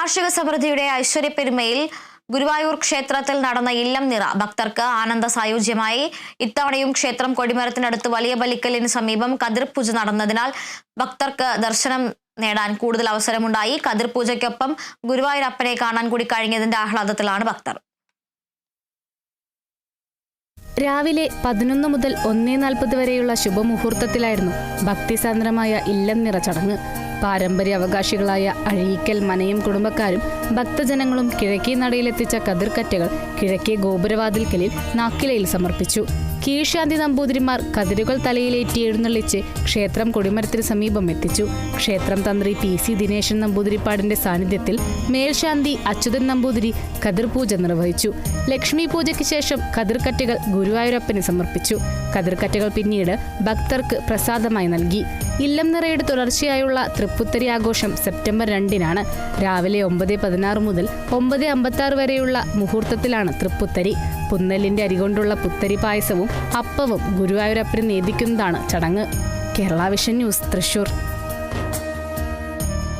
കാർഷിക സമൃദ്ധിയുടെ ഐശ്വര്യപ്പെരുമയിൽ ഗുരുവായൂർ ക്ഷേത്രത്തിൽ നടന്ന ഇല്ലം നിറ. ഭക്തർക്ക് ആനന്ദ സായുജ്യമായി. ഇത്തവണയും ക്ഷേത്രം കൊടിമരത്തിനടുത്ത് വലിയ ബലിക്കലിന് സമീപം കതിർ പൂജ നടന്നതിനാൽ ഭക്തർക്ക് ദർശനം നേടാൻ കൂടുതൽ അവസരമുണ്ടായി. കതിർ പൂജയ്ക്കൊപ്പം ഗുരുവായൂരപ്പനെ കാണാൻ കൂടി കഴിഞ്ഞതിന്റെ ആഹ്ലാദത്തിലാണ് ഭക്തർ. രാവിലെ പതിനൊന്ന് മുതൽ ഒന്നേ നാൽപ്പത് വരെയുള്ള ശുഭമുഹൂർത്തത്തിലായിരുന്നു ഭക്തിസാന്ദ്രമായ ഇല്ലം നിറ ചടങ്ങ്. പാരമ്പര്യ അവകാശികളായ അഴീക്കൽ മനയും കുടുംബക്കാരും ഭക്തജനങ്ങളും കിഴക്കേ നടയിലെത്തിച്ച കതിർക്കറ്റകൾ കിഴക്കേ ഗോപുരവാതിൽക്കലിൽ നാക്കിലയിൽ സമർപ്പിച്ചു. കീഴ്ശാന്തി നമ്പൂതിരിമാർ കതിരുകൾ തലയിലേറ്റി എഴുന്നള്ളിച്ച് ക്ഷേത്രം കൊടിമരത്തിന് സമീപം എത്തിച്ചു. ക്ഷേത്രം തന്ത്രി പി സി ദിനേശൻ നമ്പൂതിരിപ്പാടിന്റെ സാന്നിധ്യത്തിൽ മേൽശാന്തി അച്യുതൻ നമ്പൂതിരി കതിർ പൂജ നിർവഹിച്ചു. ലക്ഷ്മി പൂജയ്ക്ക് ശേഷം കതിർക്കറ്റകൾ ഗുരുവായൂരപ്പന് സമർപ്പിച്ചു. കതിർക്കറ്റകൾ പിന്നീട് ഭക്തർക്ക് പ്രസാദമായി നൽകി. ഇല്ലം നിറയുടെ തുടർച്ചയായുള്ള തൃപ്പുത്തരി ആഘോഷം സെപ്റ്റംബർ രണ്ടിനാണ്. രാവിലെ ഒമ്പത് പതിനാറ് മുതൽ ഒമ്പത് അമ്പത്താറ് വരെയുള്ള മുഹൂർത്തത്തിലാണ് തൃപ്പുത്തരി. പുന്നലിന്റെ അരികൊണ്ടുള്ള പുത്തരി പായസവും അപ്പവും ഗുരുവായൂരപ്പന് നേദിക്കുന്നതാണ് ചടങ്ങ്. Kerala vision news Thrissur.